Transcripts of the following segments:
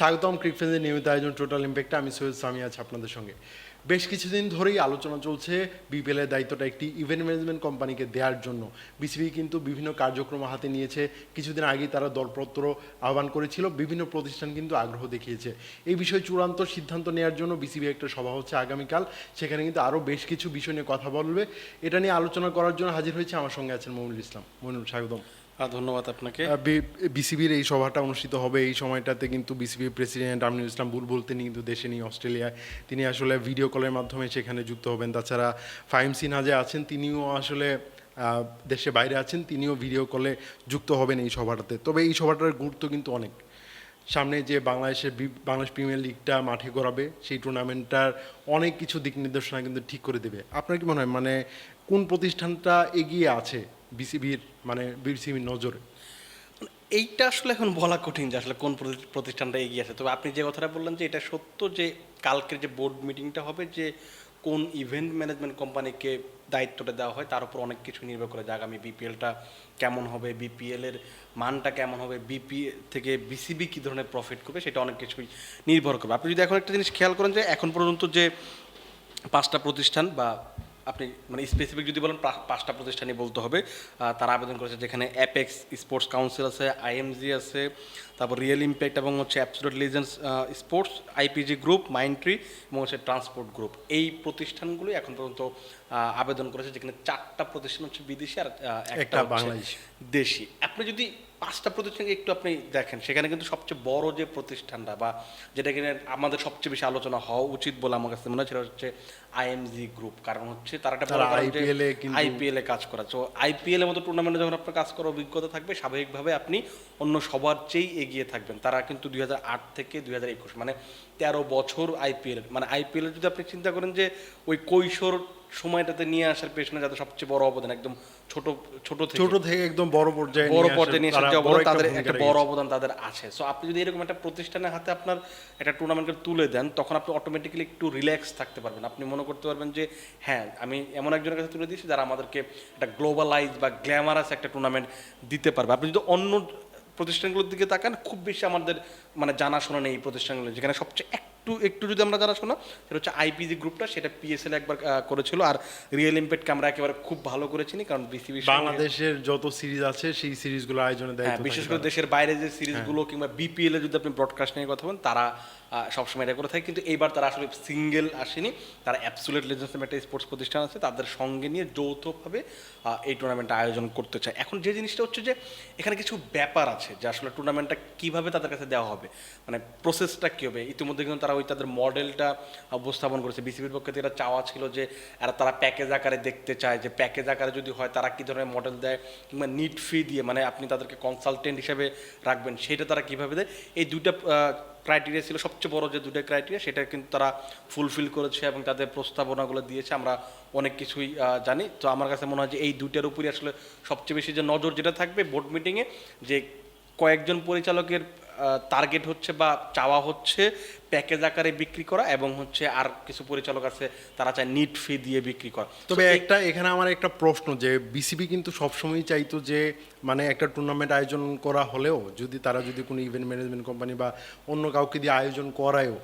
স্বাগতম ক্রিকফেন্সের নিয়মিত আয়োজন, টোটাল ইম্প্যাক্টে আমি সৈয়দ সামি আছি আপনাদের সঙ্গে। বেশ কিছুদিন ধরেই আলোচনা চলছে বিপিএলের দায়িত্বটা একটি ইভেন্ট ম্যানেজমেন্ট কোম্পানিকে দেওয়ার জন্য। বিসিবি কিন্তু বিভিন্ন কার্যক্রম হাতে নিয়েছে। কিছুদিন আগেই তারা দরপত্র আহ্বান করেছিল, বিভিন্ন প্রতিষ্ঠান কিন্তু আগ্রহ দেখিয়েছে। এই বিষয়ে চূড়ান্ত সিদ্ধান্ত নেওয়ার জন্য বিসিবি একটা সভা হচ্ছে আগামীকাল। সেখানে কিন্তু আরও বেশ কিছু বিষয় নিয়ে কথা বলবে। এটা নিয়ে আলোচনা করার জন্য হাজির হয়েছে আমার সঙ্গে আছেন মমিনুল ইসলাম। মমিনুল, স্বাগতম। ধন্যবাদ আপনাকে। বিসিবির এই সভাটা অনুষ্ঠিত হবে এই সময়টাতে কিন্তু বিসিবির প্রেসিডেন্ট আমিনুল ইসলাম বুলবুল তিনি কিন্তু দেশে নিয়ে অস্ট্রেলিয়ায়। তিনি আসলে ভিডিও কলের মাধ্যমে সেখানে যুক্ত হবেন। তাছাড়া ফাইম সিনহা যে আছেন, তিনিও আসলে দেশে বাইরে আছেন, তিনিও ভিডিও কলে যুক্ত হবেন এই সভাটাতে। তবে এই সভাটার গুরুত্ব কিন্তু অনেক। সামনে যে বাংলাদেশের বাংলাদেশ প্রিমিয়ার লিগটা মাঠে করাবে সেই টুর্নামেন্টটার অনেক কিছু দিক নির্দেশনা কিন্তু ঠিক করে দেবে। আপনার কি মনে হয় মানে কোন প্রতিষ্ঠানটা এগিয়ে আছে বিসিবির মানে বিসিবির নজরে। এইটা আসলে এখন বলা কঠিন যে আসলে কোন প্রতি- প্রতিষ্ঠানটা এগিয়ে আছে। তবে আপনি যে কথাটা বললেন যে এটা সত্য যে কালকের যে বোর্ড মিটিংটা হবে, যে কোন ইভেন্ট ম্যানেজমেন্ট কোম্পানিকে দায়িত্বটা দেওয়া হয়, তার উপর অনেক কিছু নির্ভর করে যে আগামী বিপিএলটা কেমন হবে বিপিএল এর মানটা কেমন হবে বিপি থেকে বিসিবি কী ধরনের প্রফিট করবে, সেটা অনেক কিছুই নির্ভর করবে। আপনি যদি এখন একটা জিনিস খেয়াল করেন যে এখন পর্যন্ত যে পাঁচটা প্রতিষ্ঠান বা আপনি মানে স্পেসিফিক যদি বলেন পাঁচটা প্রতিষ্ঠানই বলতে হবে। তারা আবেদন করেছে যেখানে অ্যাপেক্স স্পোর্টস কাউন্সিল আছে আইএমজি আছে তারপর রিয়েল ইম্প্যাক্ট এবং হচ্ছে absolute legends sports IPG group Mindtree এবং হচ্ছে ট্রান্সপোর্ট গ্রুপ এই প্রতিষ্ঠানগুলি এখন পর্যন্ত আবেদন করেছে যেখানে চারটা প্রতিষ্ঠান হচ্ছে বিদেশি আর একটা বাংলাদেশি। দেশি। আপনি যদি পাঁচটা প্রতিষ্ঠানকে একটু আপনি দেখেন। সেখানে কিন্তু সবচেয়ে বড় যে প্রতিষ্ঠানটা বা যেটা কিনে আমাদের সবচেয়ে বেশি আলোচনা হওয়া উচিত বলে আমার কাছে মনে হয় সেটা হচ্ছে আইএমজি গ্রুপ কারণ হচ্ছে তারা একটা কিন্তু- আইপিএল এ কাজ করা। তো আইপিএল এর মতো টুর্নামেন্টে যখন আপনার কাজ করার অভিজ্ঞতা থাকবে স্বাভাবিকভাবে আপনি অন্য সবার চেয়েই এগিয়ে থাকবেন। তারা কিন্তু দুই হাজার আট থেকে দুই হাজার একুশ মানে তেরো বছর আইপিএল মানে আইপিএল যদি আপনি চিন্তা করেন যে ওই কৈশোর সময়টাতে নিয়ে আসার পেছনে যাদের সবচেয়ে বড় অবদান একদম ছোট ছোট থেকে। ছোট থেকে একদম বড় পর্যায়ে বড় পর্যায়ে নিয়ে আসার অবদান তাদের একটা বড় অবদান তাদের আছে। সো আপনি যদি এরকম একটা প্রতিষ্ঠানের হাতে আপনার একটা টুর্নামেন্টকে তুলে দেন তখন আপনি অটোমেটিক্যালি একটু রিল্যাক্স থাকতে পারবেন। আপনি মনে করতে পারবেন যে হ্যাঁ আমি এমন একজনের কাছে তুলে দিয়েছি যারা আমাদেরকে একটা গ্লোবালাইজ বা গ্ল্যামারাস একটা টুর্নামেন্ট দিতে পারবে। আপনি যদি অন্য প্রতিষ্ঠানগুলোর দিকে তাকান খুব বেশি আমাদের মানে জানাশোনা নেই এই প্রতিষ্ঠানগুলো যেখানে সবচেয়ে একটু একটু যদি আমরা জানাশোনা সেটা হচ্ছে আইপিজি গ্রুপটা সেটা পিএসএল একবার করেছিল। আর রিয়েল ইম্প্যাক্টকে আমরা একেবারে খুব ভালো করে কারণ বিসিবি বাংলাদেশের যত সিরিজ আছে সেই সিরিজগুলো আয়োজনের হ্যাঁ দায়িত্ব বিশেষ করে দেশের বাইরে যে সিরিজগুলো কিংবা বিপিএল এ যদি আপনি ব্রডকাস্ট নিয়ে কথা বলেন তারা সবসময় এটা করে থাকে। কিন্তু এইবার তারা আসলে সিঙ্গেল আসেনি। তারা অ্যাবসুলেট লেজেন্স নামে একটা স্পোর্টস প্রতিষ্ঠান আছে। তাদের সঙ্গে নিয়ে যৌথভাবে এই টুর্নামেন্টটা আয়োজন করতে চায়। এখন যে জিনিসটা হচ্ছে যে এখানে কিছু ব্যাপার আছে যে আসলে টুর্নামেন্টটা কীভাবে তাদের কাছে দেওয়া হবে? মানে প্রসেসটা কী হবে? ইতিমধ্যে কিন্তু তারা ওই তাদের মডেলটা উপস্থাপন করেছে। বিসিবির পক্ষে থেকে চাওয়া ছিল যে এরা তারা প্যাকেজ আকারে দেখতে চায়, যে প্যাকেজ আকারে যদি হয় তারা কী ধরনের মডেল দেয় কিংবা নিট ফি দিয়ে মানে আপনি তাদেরকে কনসালটেন্ট হিসেবে রাখবেন, সেটা তারা কীভাবে দেয়? এই দুইটা ক্রাইটেরিয়া ছিল সবচেয়ে বড় যে দুটো ক্রাইটেরিয়া সেটা কিন্তু তারা ফুলফিল করেছে এবং তাদের প্রস্তাবনাগুলো দিয়েছে। আমরা অনেক কিছুই জানি। তো আমার কাছে মনে হয় যে এই দুইটার উপরই আসলে সবচেয়ে বেশি যে নজর যেটা থাকবে বোর্ড মিটিংয়ে যে কয়েকজন পরিচালকের টার্গেট হচ্ছে বা চাওয়া হচ্ছে প্যাকেজ আকারে বিক্রি করা এবং হচ্ছে আর কিছু পরিচালক আছে তারা চায় নিট ফি দিয়ে বিক্রি করা। তবে একটা এখানে আমার একটা প্রশ্ন যে বিসিবি কিন্তু সবসময় চাইতো যে মানে একটা টুর্নামেন্ট আয়োজন করা হলেও যদি তারা যদি কোনো ইভেন্ট ম্যানেজমেন্ট কোম্পানি বা অন্য কাউকে দিয়ে আয়োজন করায়ও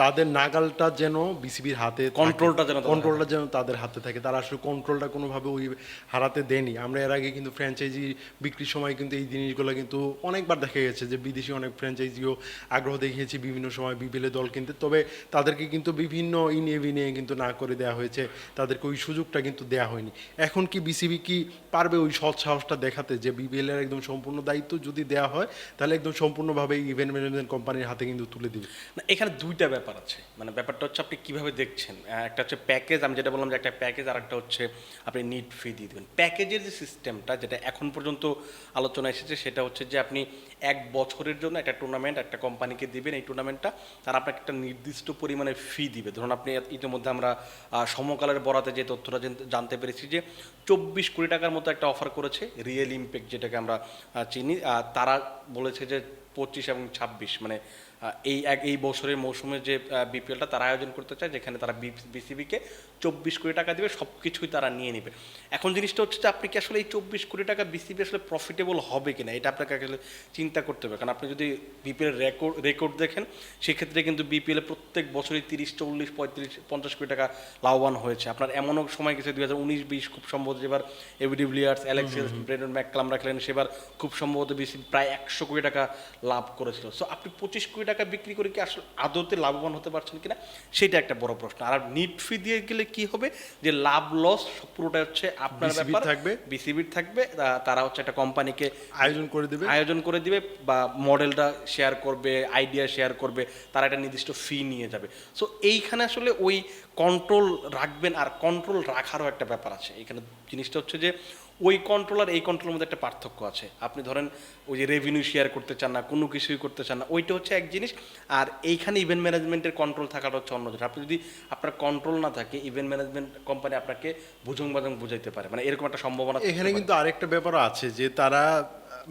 তাদের নাগালটা যেন বিসিবির হাতে কন্ট্রোলটা যেন কন্ট্রোলটা যেন তাদের হাতে থাকে। তারা আসলে কন্ট্রোলটা কোনোভাবে ওই হারাতে দেয়নি। আমরা এর আগে কিন্তু ফ্র্যাঞ্চাইজি বিক্রির সময় কিন্তু এই জিনিসগুলো কিন্তু অনেকবার দেখা গেছে যে বিদেশি অনেক ফ্র্যাঞ্চাইজিও আগ্রহ দেখিয়েছে বিভিন্ন সময় বিপিএলে দল কিনতে। তবে তাদেরকে কিন্তু বিভিন্ন ইনিয়ে বিনিয়ে কিন্তু না করে দেওয়া হয়েছে। তাদেরকে ওই সুযোগটা কিন্তু দেওয়া হয়নি। এখন কি বিসিবি কি পারবে ওই সৎ সাহসটা দেখাতে যে বিপিএল এর একদম সম্পূর্ণ দায়িত্ব যদি দেওয়া হয় তাহলে একদম সম্পূর্ণভাবে ইভেন্ট ম্যানেজমেন্ট কোম্পানির হাতে কিন্তু তুলে দিবে। না এখানে দুইটা ব্যাপার। আছে? মানে ব্যাপারটা হচ্ছে আপনি কীভাবে দেখছেন? একটা হচ্ছে প্যাকেজ আমি যেটা বললাম যে একটা প্যাকেজ আর একটা হচ্ছে আপনি নিট ফি দিয়ে দেবেন। প্যাকেজের যে সিস্টেমটা যেটা এখন পর্যন্ত আলোচনা এসেছে, সেটা হচ্ছে যে আপনি এক বছরের জন্য একটা টুর্নামেন্ট একটা কোম্পানিকে দিবেন এই টুর্নামেন্টটা তারা আপনাকে একটা নির্দিষ্ট পরিমাণে ফি দিবে। ধরুন আপনি ইতিমধ্যে আমরা সমকালের বরাতে যে তথ্যটা জানতে- পেরেছি যে চব্বিশ কোটি টাকার মতো একটা অফার করেছে রিয়েল ইম্প্যাক্ট যেটাকে আমরা চিনি। তারা বলেছে যে পঁচিশ এবং ছাব্বিশ মানে এই এক এই বছরের মৌসুমের যে বিপিএলটা তারা আয়োজন করতে চায় যেখানে তারা বিসিবিকে চব্বিশ কোটি টাকা দেবে সব কিছুই তারা নিয়ে নেবে। এখন জিনিসটা হচ্ছে যে আপনি কি আসলে এই চব্বিশ কোটি টাকা বিসিবি আসলে প্রফিটেবল হবে কিনা এটা আপনাকে আসলে চিন্তা করতে হবে। কারণ আপনি যদি বিপিএল রেকর্ড রেকর্ড দেখেন সেক্ষেত্রে কিন্তু বিপিএল প্রত্যেক বছরই তিরিশ চল্লিশ পঁয়ত্রিশ পঞ্চাশ কোটি টাকা লাভবান হয়েছে। আপনার এমনও সময় গেছে দুই হাজার উনিশ বিশ খুব সম্ভবত যেবার এবিডি ব্লিয়ার্স অ্যালেক্সিয়াস ব্রেন্ডন ম্যাককালাম রাখলেন সেবার খুব সম্ভবত বিসিবি প্রায় একশো কোটি টাকা লাভ করেছিল। সো আপনি পঁচিশ কোটি টাকা বিক্রি করে কি আসলে আদতে লাভবান হতে পারছেন কিনা? সেটা একটা বড় প্রশ্ন। আর নিট ফি দিয়ে গেলে কি হবে? যে লাভ লস পুরোটা হচ্ছে আপনার ব্যাপার। থাকবে। বিসিবির থাকবে। তারা হচ্ছে একটা কোম্পানিকে আয়োজন করে দেবে। আয়োজন করে দিবে বা মডেলটা শেয়ার করবে আইডিয়া শেয়ার করবে তারা একটা নির্দিষ্ট ফি নিয়ে যাবে। সো এইখানে আসলে ওই কন্ট্রোল রাখবেন আর কন্ট্রোল রাখারও একটা ব্যাপার আছে। এখানে জিনিসটা হচ্ছে যে ওই কন্ট্রোল আর এই কন্ট্রোলের মধ্যে একটা পার্থক্য আছে। আপনি ধরেন ওই যে রেভিনিউ শেয়ার করতে চান না কোনো কিছুই করতে চান না ওইটা হচ্ছে এক জিনিস। আর এইখানে ইভেন্ট ম্যানেজমেন্টের কন্ট্রোল থাকাটা হচ্ছে অন্য জিনিস। আপনি যদি আপনার কন্ট্রোল না থাকে ইভেন্ট ম্যানেজমেন্ট কোম্পানি আপনাকে বুঝং বাজং বুঝাইতে পারে। মানে এরকম একটা সম্ভাবনা এখানে কিন্তু আরেকটা ব্যাপার আছে যে তারা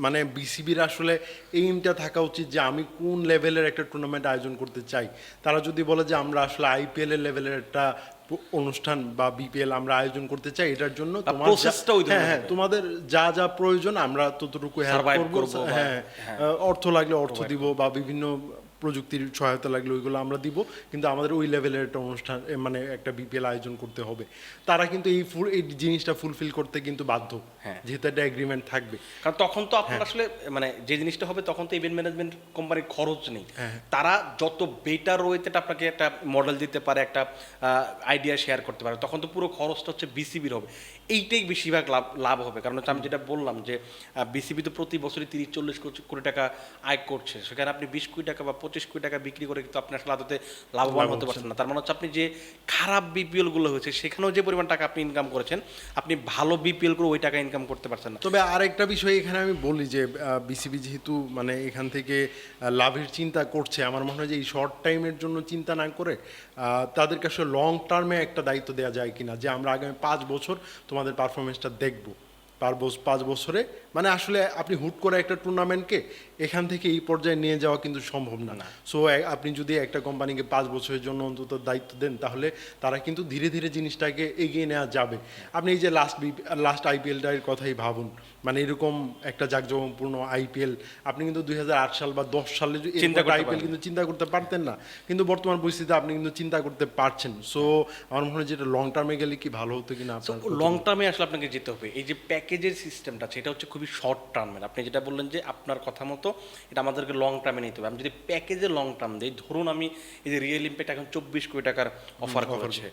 মানে বিসিবির আসলে এইমটা থাকা উচিত যে আমি কোন লেভেলের একটা টুর্নামেন্ট আয়োজন করতে চাই। তারা যদি বলে যে আমরা আসলে আইপিএল এর লেভেলের একটা অনুষ্ঠান বা বিপিএল আমরা আয়োজন করতে চাই এটার জন্য তোমার হ্যাঁ হ্যাঁ তোমাদের যা যা প্রয়োজন আমরা ততটুকু হেল্প করব। হ্যাঁ অর্থ লাগলে অর্থ দিব বা বিভিন্ন প্রযুক্তির সহায়তা লাগলে ওইগুলো আমরা দিব কিন্তু আমাদের ওই লেভেলের একটা অনুষ্ঠান মানে একটা বিপিএল আয়োজন করতে হবে। তারা কিন্তু এই ফুল এই জিনিসটা ফুলফিল করতে কিন্তু বাধ্য হ্যাঁ। যেহেতু একটা এগ্রিমেন্ট থাকবে। কারণ তখন তো আপনার আসলে মানে যে জিনিসটা হবে তখন তো ইভেন্ট ম্যানেজমেন্ট কোম্পানির খরচ নেই। হ্যাঁ। তারা যত বেটার ওয়েতে আপনাকে একটা মডেল দিতে পারে একটা আইডিয়া শেয়ার করতে পারে তখন তো পুরো খরচটা হচ্ছে বিসিবির হবে। এইটাই বেশিরভাগ লাভ লাভ হবে। কারণ হচ্ছে আমি যেটা বললাম যে বিসিবি তো প্রতি বছরই তিরিশ চল্লিশ কোটি টাকা আয় করছে। সেখানে আপনি বিশ কোটি টাকা বা পঁচিশ কোটি টাকা বিক্রি করে কিন্তু আপনি আসলে আদতে লাভবান হতে পারছেন না। তার মানে হচ্ছে আপনি যে খারাপ বিপিএলগুলো হয়েছে সেখানেও যে পরিমাণ টাকা আপনি ইনকাম করেছেন আপনি ভালো বিপিএল করে ওই টাকা ইনকাম করতে পারছেন না। তবে আরেকটা বিষয় এখানে আমি বলি যে বিসিবি যেহেতু মানে এখান থেকে লাভের চিন্তা করছে আমার মনে হয় যে এই শর্ট টাইমের জন্য চিন্তা না করে তাদেরকে আসলে লং টার্মে একটা দায়িত্ব দেওয়া যায় কিনা। যে আমরা আগামী পাঁচ বছর তোমাদের পারফরমেন্সটা দেখব। পার পাঁচ বছরে। মানে আসলে আপনি হুট করে একটা টুর্নামেন্টকে এখান থেকে এই পর্যায়ে নিয়ে যাওয়া কিন্তু সম্ভব না। সো আপনি যদি একটা কোম্পানিকে পাঁচ বছরের জন্য অন্তত দায়িত্ব দেন তাহলে তারা কিন্তু ধীরে ধীরে জিনিসটাকে এগিয়ে নেওয়া যাবে। আপনি এই যে লাস্ট লাস্ট আইপিএলটার কথাই ভাবুন মানে এরকম একটা জাঁকজমকপূর্ণ আইপিএল আপনি কিন্তু দুই হাজার আট সাল বা দশ সালে আইপিএল কিন্তু চিন্তা করতে পারতেন না। কিন্তু বর্তমান পরিস্থিতিতে আপনি কিন্তু চিন্তা করতে পারছেন। সো আমার মনে হয় যেটা লং টার্মে গেলে কি ভালো হতো কিনা লং টার্মে আসলে আপনাকে যেতে হবে। এই যে প্যাকেজের সিস্টেমটা সেটা হচ্ছে খুবই শর্ট টার্মের আপনি যেটা বললেন যে আপনার কথা মতো এটা আমাদেরকে লং টার্মে নিতে হবে। আমি যদি প্যাকেজে লং টার্ম দিই ধরুন আমি এই যে রিয়েল ইম্প্যাক্ট এখন চব্বিশ কোটি টাকার অফার করেছে।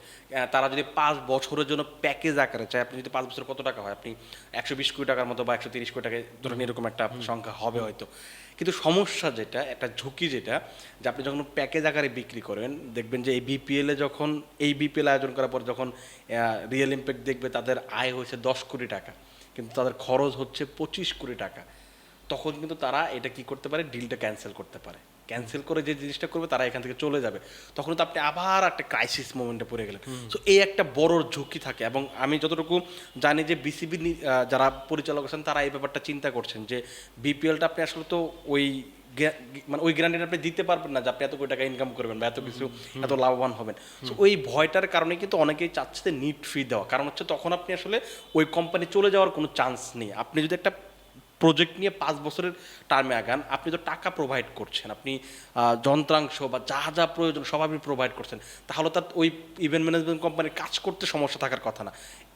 তারা যদি পাঁচ বছরের জন্য প্যাকেজ আকারে চায় আপনি যদি পাঁচ বছর কত টাকা হয়? আপনি একশো বিশ কোটি টাকার মতো বা একশো তিরিশ কোটি টাকা ধরুন এরকম একটা সংখ্যা হবে হয়তো। কিন্তু সমস্যা যেটা একটা ঝুঁকি যেটা যে আপনি যখন প্যাকেজ আকারে বিক্রি করেন দেখবেন যে এই বিপিএল এ যখন এই বিপিএল আয়োজন করার পর যখন রিয়েল ইম্প্যাক্ট দেখবে তাদের আয় হয়েছে দশ কোটি টাকা কিন্তু তাদের খরচ হচ্ছে পঁচিশ কোটি টাকা। তখন কিন্তু তারা এটা কি করতে পারে? ডিলটা ক্যান্সেল করতে পারে। ক্যান্সেল করে যে জিনিসটা করবে তারা এখান থেকে চলে যাবে। তখন তো আপনি আবার একটা ক্রাইসিস মোমেন্টে পড়ে গেলেন। সো এই একটা বড় ঝুঁকি থাকে এবং আমি যতটুকু জানি যে বিসিবি যারা পরিচালক আছেন তারা এই ব্যাপারটা চিন্তা করছেন যে বিপিএলটা আপনি আসলে তো ওই মানে ওই গ্যারান্টিটা আপনি দিতে পারবেন না যে আপনি এত কোটি টাকা ইনকাম করবেন বা এত কিছু এত লাভবান হবেন। তো ওই ভয়টার কারণে কিন্তু অনেকেই চাচ্ছে নিট ফ্রি দেওয়া। কারণ হচ্ছে তখন আপনি আসলে ওই কোম্পানি চলে যাওয়ার কোনো চান্স নেই। আপনি যদি একটা প্রজেক্ট নিয়ে পাঁচ বছরের টার্মে আগান। আপনি তো টাকা প্রোভাইড করছেন। আপনি যন্ত্রাংশ বা যা যা প্রয়োজন সব আপনি প্রোভাইড করছেন। তাহলে তার ওই ইভেন্ট ম্যানেজমেন্ট কোম্পানির কাজ করতে সমস্যা থাকার কথা না।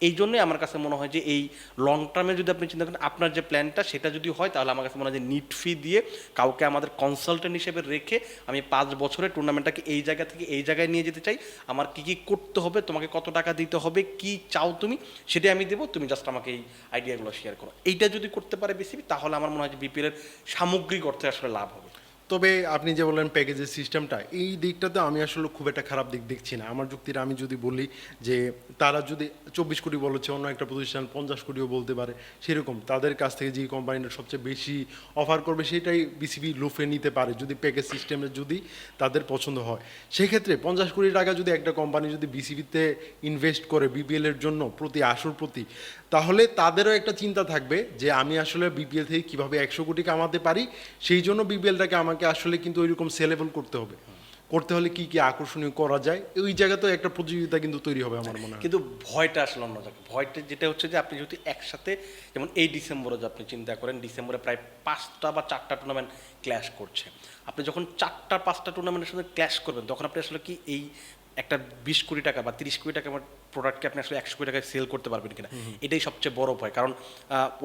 এই জন্যই আমার কাছে মনে হয় যে এই লং টার্মে যদি আপনি চিন্তা করেন, আপনার যে প্ল্যানটা সেটা যদি হয়, তাহলে আমার কাছে মনে হয় যে নিট ফি দিয়ে কাউকে আমাদের কনসালটেন্ট হিসেবে রেখে আমি পাঁচ বছরের টুর্নামেন্টটাকে এই জায়গা থেকে এই জায়গায় নিয়ে যেতে চাই। আমার কি কি করতে হবে, তোমাকে কত টাকা দিতে হবে, কি চাও তুমি, সেটাই আমি দেবো। তুমি জাস্ট আমাকে এই আইডিয়াগুলো শেয়ার করো। এইটা যদি করতে পারে বিসিবি তাহলে আমার মনে হয় যে বিপিএল এর সামগ্রিক অর্থে আসলে লাভ হবে। তবে আপনি যে বললেন প্যাকেজের সিস্টেমটা এই দিকটাতে আমি আসলে খুব একটা খারাপ দিক দেখছি না। আমার যুক্তিটা আমি যদি বলি যে, তারা যদি চব্বিশ কোটি বলেছে অন্য একটা প্রতিষ্ঠান পঞ্চাশ কোটিও বলতে পারে, সেরকম তাদের কাছ থেকে যে কোম্পানিটা সবচেয়ে বেশি অফার করবে, সেটাই বিসিবি লুফে নিতে পারে। যদি প্যাকেজ সিস্টেমে যদি তাদের পছন্দ হয়। সেক্ষেত্রে পঞ্চাশ কোটি টাকা যদি একটা কোম্পানি যদি বিসিবিতে ইনভেস্ট করে বিপিএল এর জন্য প্রতি আসর প্রতি তাহলে তাদেরও একটা চিন্তা থাকবে যে আমি আসলে বিপিএল থেকে কীভাবে একশো কোটি কামাতে পারি, সেই জন্য বিপিএলটাকে আমাকে আসলে কিন্তু ওইরকম সেলেবল করতে হবে। করতে হলে কি কি আকর্ষণীয় করা যায়, ওই জায়গাতে একটা প্রতিযোগিতা কিন্তু তৈরি হবে আমার মনে হয়। কিন্তু ভয়টা আসলে অন্য জায়গায়, ভয়টা যেটা হচ্ছে যে আপনি যদি একসাথে, যেমন এই ডিসেম্বরে যে আপনি চিন্তা করেন, ডিসেম্বরে প্রায় পাঁচটা বা চারটা টুর্নামেন্ট ক্ল্যাশ করছে। আপনি যখন চারটা, পাঁচটা টুর্নামেন্টের সাথে ক্ল্যাশ করবেন, তখন আপনি আসলে কি এই একটা বিশ কোটি টাকা বা তিরিশ কোটি টাকা প্রোডাক্টকে আপনি আসলে একশো কোটি টাকায় সেল করতে পারবেন কিনা। এটাই সবচেয়ে বড় ভয়। কারণ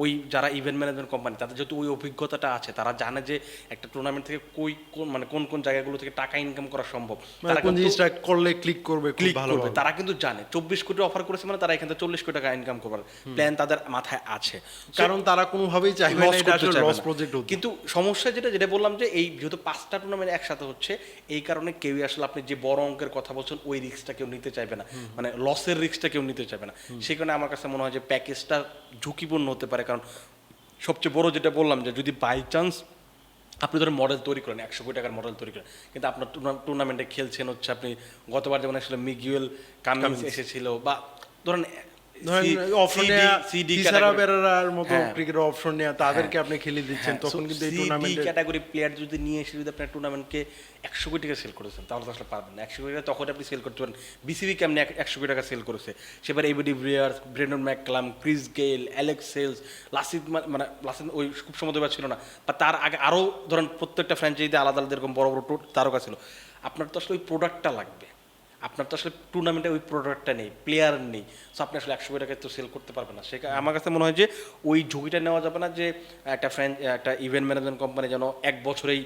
ওই যারা ইভেন্ট ম্যানেজমেন্ট কোম্পানি তাদের যেহেতু ওই অভিজ্ঞতাটা আছে তারা জানে যে একটা টুর্নামেন্ট থেকে কই কোন মানে কোন কোন জায়গাগুলো থেকে টাকা ইনকাম করা সম্ভব। মানে তারা কোন জিনিসটা করলে ক্লিক করবে ক্লিক ভালো করবে। তারা কিন্তু জানে চব্বিশ কোটি অফার করেছে মানে তারা এখান থেকে চল্লিশ কোটি টাকা ইনকাম করবে প্ল্যান তাদের মাথায় আছে। কারণ তারা কোনোভাবেই চাইবে না এটা আসলে চাইবে লস না। প্রজেক্ট কিন্তু সমস্যা যেটা যেটা বললাম যে এই যেহেতু পাঁচটা টুর্নামেন্ট একসাথে হচ্ছে এই কারণে কেউই আসলে আপনি যে বড় অঙ্কের কথা বলছেন ওই রিস্কটা কেউ নিতে চাইবে না। মানে লসের রিস্কটা কেউ নিতে চাইবে না। সেই কারণে আমার কাছে মনে হয় যে প্যাকেজটা ঝুঁকিপূর্ণ হতে পারে কারণ সবচেয়ে বড় যেটা বললাম যে যদি বাই চান্স আপনি ধরেন মডেল তৈরি করেন একশো কোটি টাকার মডেল তৈরি করেন কিন্তু আপনার টুর্নামেন্টে খেলছেন হচ্ছে আপনি গতবার যেমন আসলে মিগুয়েল কামিন্স। এসেছিল বা ধরেন অপশন বেরার মতো হ্যাঁ। অপশন নেওয়া তাদেরকে আপনি খেলে দিচ্ছেন তখন কিন্তু এই টুর্নামেন্টে ক্যাটাগরি প্লেয়ার যদি নিয়ে এসে যদি আপনার টুর্নামেন্টকে একশো কোটি টাকা সেল করেছেন তাহলে তো আসলে পারবেন না। একশো কোটি টাকা তখন আপনি সেল করতে পারেন। বিসিবি কেমনি একশো কোটি টাকা সেল করেছে? সেবার ABD Villiers Brendon McCullum Chris Gayle Alex sales Lasith মানে লাসিদ ওই খুব সময় ছিল না। বা তার আগে আরও ধরেন প্রত্যেকটা ফ্র্যাঞ্চাইজিতে আলাদা আলাদা এরকম বড় বড় টোট তারকা ছিল। আপনার তো আসলে ওই প্রোডাক্টটা লাগবে। আপনার তো আসলে টুর্নামেন্টে ওই প্রোডাক্টটা নেই প্লেয়ার নেই। সো আপনি আসলে একশো টাকায় তো সেল করতে পারবেন না। সেটা আমার কাছে মনে হয় যে ওই ঝুঁকিটা নেওয়া যাবে না যে একটা ফ্র্যাঞ্চ একটা ইভেন্ট ম্যানেজমেন্ট কোম্পানি যেন এক বছরেই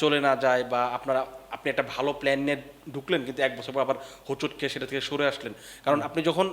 চলে না যায় বা আপনারা, আপনি একটা ভালো প্ল্যান নিয়ে ঢুকলেন, কিন্তু এক বছর পর আবার হোচট খেয়ে সেটা থেকে সরে আসলেন। কারণ আপনি যখন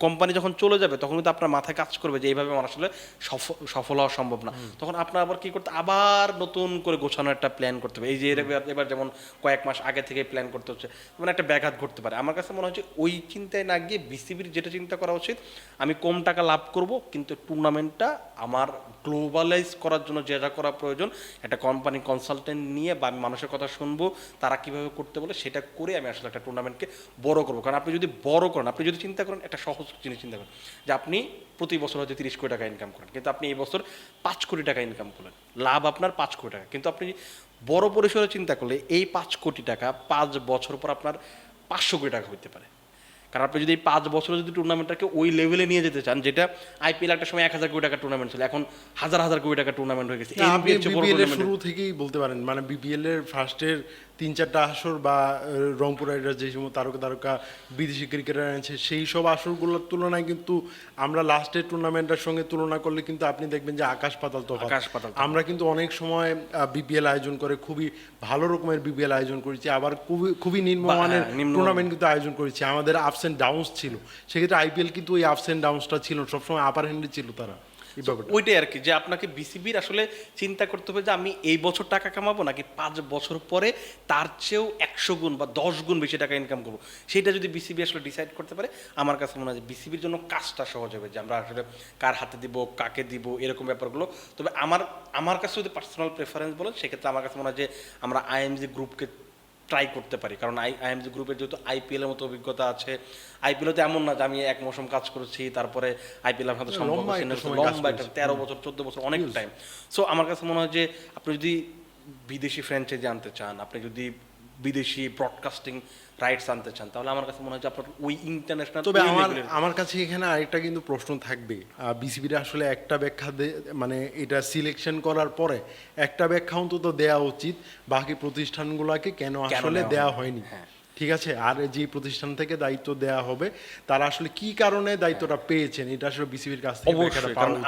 কোম্পানি যখন চলে যাবে তখন কিন্তু আপনার মাথায় কাজ করবে যে এইভাবে আমার আসলে সফ- সফল হওয়া সম্ভব না। তখন আপনার আবার কি করতে আবার নতুন করে গোছানো একটা প্ল্যান করতে হবে। এই যে এর- এবার যেমন কয়েক মাস আগে থেকে প্ল্যান করতে হচ্ছে মানে একটা ব্যাঘাত ঘটতে পারে। আমার কাছে মনে হচ্ছে ওই চিন্তায় না গিয়ে বিসিবির যেটা চিন্তা করা উচিত আমি কম টাকা লাভ করব কিন্তু টুর্নামেন্টটা আমার গ্লোবালাইজ করার জন্য যেটা করা প্রয়োজন একটা কোম্পানি কনসালটেন্ট নিয়ে বা আমি মানুষের কথা শুনব তারা কীভাবে করতে বলে সেটা করে আমি আসলে একটা টুর্নামেন্টকে বড় করব। কারণ আপনি যদি বড় করেন আপনি যদি চিন্তা করেন একটা সহজ জিনিস চিন্তা করেন। যে আপনি প্রতি বছর হয়তো তিরিশ কোটি টাকা ইনকাম করেন কিন্তু আপনি এই বছর পাঁচ কোটি টাকা ইনকাম করলেন। লাভ আপনার পাঁচ কোটি টাকা। কিন্তু আপনি বড় পরিসরে চিন্তা করলে এই পাঁচ কোটি টাকা পাঁচ বছর পর আপনার পাঁচশো কোটি টাকা হইতে পারে। কারণ আপনি যদি এই পাঁচ বছরে যদি টুর্নামেন্টটাকে ওই লেভেলে নিয়ে যেতে চান যেটা আইপিএল একটা সময় এক হাজার কোটি টাকা টুর্নামেন্ট ছিল এখন হাজার হাজার কোটি টাকা টুর্নামেন্ট হয়ে গেছে। শুরু থেকেই বলতে পারেন মানে বিপিএল এর ফার্স্টের তিন চারটা আসর বা রংপুর রাইডার্স যে সমস্ত তারকা তারকা বিদেশি ক্রিকেটার আছে সেই সব আসরগুলোর তুলনায় কিন্তু আমরা লাস্টের টুর্নামেন্টের সঙ্গে তুলনা করলে কিন্তু আপনি দেখবেন যে আকাশ পাতাল তো আকাশ পাতাল আমরা কিন্তু অনেক সময় বিপিএল আয়োজন করে খুবই ভালো রকমের বিপিএল আয়োজন করেছি আবার খুবই খুবই নিম্নমানের হ্যাঁ, টুর্নামেন্ট কিন্তু আয়োজন করেছি। আমাদের আপস এন্ড ডাউনস ছিল। সেক্ষেত্রে আইপিএল কিন্তু ওই আপস এন্ড ডাউনসটা ছিল সবসময় আপার হ্যান্ডে ছিল তারা। ওইটাই আর কি যে আপনাকে বিসিবির আসলে চিন্তা করতে হবে যে আমি এই বছর টাকা কামাবো নাকি পাঁচ বছর পরে তার চেয়েও একশো গুণ বা দশ গুণ বেশি টাকা ইনকাম করব? সেটা যদি বিসিবি আসলে ডিসাইড করতে পারে আমার কাছে মনে হয় যে বিসিবির জন্য কাজটা সহজ হবে যে আমরা আসলে কার হাতে দিব কাকে দিব এরকম ব্যাপারগুলো। তবে আমার আমার কাছে যদি পার্সোনাল প্রেফারেন্স বলেন সেক্ষেত্রে আমার কাছে মনে হয় যে আমরা আইএমজি গ্রুপকে ট্রাই করতে পারি। কারণ আই আইএমজি গ্রুপের যেহেতু আইপিএলের মতো অভিজ্ঞতা আছে আইপিএল তো এমন না যে আমি এক মৌসুম কাজ করেছি তারপরে আইপিএল এর সাথে সম্পর্ক লম্বা। একটা তেরো বছর চোদ্দ বছর অনেক টাইম সো আমার কাছে মনে হয় যে আপনি যদি বিদেশি ফ্র্যাঞ্চাইজি আনতে চান আপনি যদি বিদেশি ব্রডকাস্টিং রাইটস আনতে চান তাহলে আমার কাছে মনে হয় যে আপনার ওই ইন্টারন্যাশনাল তবে আমার আমার কাছে এখানে আরেকটা কিন্তু প্রশ্ন থাকবে বিসিবির আসলে একটা ব্যাখ্যা দে- মানে এটা সিলেকশন করার পরে একটা ব্যাখ্যা অন্তত দেওয়া উচিত বাকি প্রতিষ্ঠানগুলোকে কেন আসলে দেওয়া? হয়নি হ্যাঁ। ঠিক আছে আর যে প্রতিষ্ঠান থেকে দায়িত্ব দেওয়া হবে তারা আসলে কি কারণে দায়িত্বটা পেয়েছেন এটা আসলে বিসিবির কাছ থেকে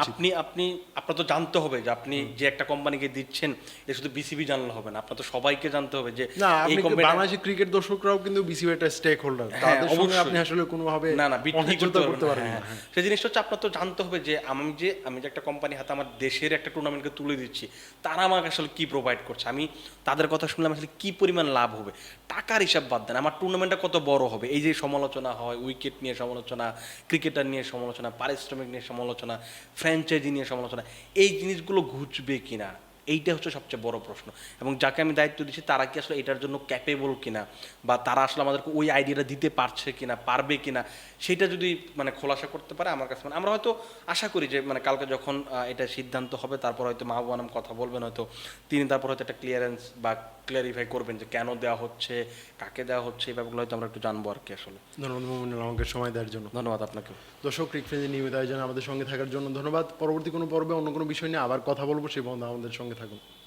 আপনি আপনি আপনার তো জানতে হবে যে আপনি যে একটা কোম্পানিকে দিচ্ছেন এটা শুধু বিসিবি জানলে হবে না আপনার তো সবাইকে জানতে হবে যে না আপনি কোম্পানি ক্রিকেট দর্শকরাও কিন্তু বিসিবি একটা স্টেক হোল্ডার তাদের সঙ্গে আপনি আসলে কোনোভাবে না না বিক্রি করতে পারবেন না হ্যাঁ। সেই জিনিসটা হচ্ছে আপনার তো জানতে হবে যে আমি যে আমি যে একটা কোম্পানি হাতে আমার দেশের একটা টুর্নামেন্টকে তুলে দিচ্ছি তারা আমাকে আসলে কি প্রোভাইড করছে? আমি তাদের কথা শুনলে আমার আসলে কি পরিমাণ লাভ হবে? টাকার হিসাব বাদ দেন। আমার টুর্নামেন্টটা কত বড় হবে? এই যে সমালোচনা হয় উইকেট নিয়ে সমালোচনা ক্রিকেটার নিয়ে সমালোচনা, পারিশ্রমিক নিয়ে সমালোচনা ফ্র্যাঞ্চাইজি নিয়ে সমালোচনা, এই জিনিসগুলো ঘুচবে কিনা? এইটা হচ্ছে সবচেয়ে বড় প্রশ্ন। এবং যাকে আমি দায়িত্ব দিচ্ছি তারা কি আসলে এটার জন্য ক্যাপেবল কিনা? বা তারা আসলে আমাদেরকে ওই আইডিয়াটা দিতে পারছে কিনা পারবে কিনা? সেটা যদি মানে খোলাসা করতে পারে আমার কাছে মানে আমরা হয়তো আশা করি যে মানে কালকে যখন এটা সিদ্ধান্ত হবে তারপর হয়তো মাহবুব আনাম কথা বলবেন হয়তো তিনি তারপর হয়তো একটা ক্লিয়ারেন্স বা ক্লিয়ারিফাই করবেন যে কেন দেওয়া হচ্ছে কাকে দেওয়া হচ্ছে এই ব্যাপারগুলো হয়তো আমরা একটু জানব আর কি আসলে। ধন্যবাদ মোমিনুল আমাকে সময় দেওয়ার জন্য। ধন্যবাদ আপনাকে দর্শক ক্রিক ফ্রেন্ডের নিয়মিত আয়োজনে আমাদের সঙ্গে থাকার জন্য। ধন্যবাদ। পরবর্তী কোনো পর্বে অন্য কোনো বিষয় নিয়ে আবার কথা বলব সেই বন্ধু আমাদের সঙ্গে থাকুন।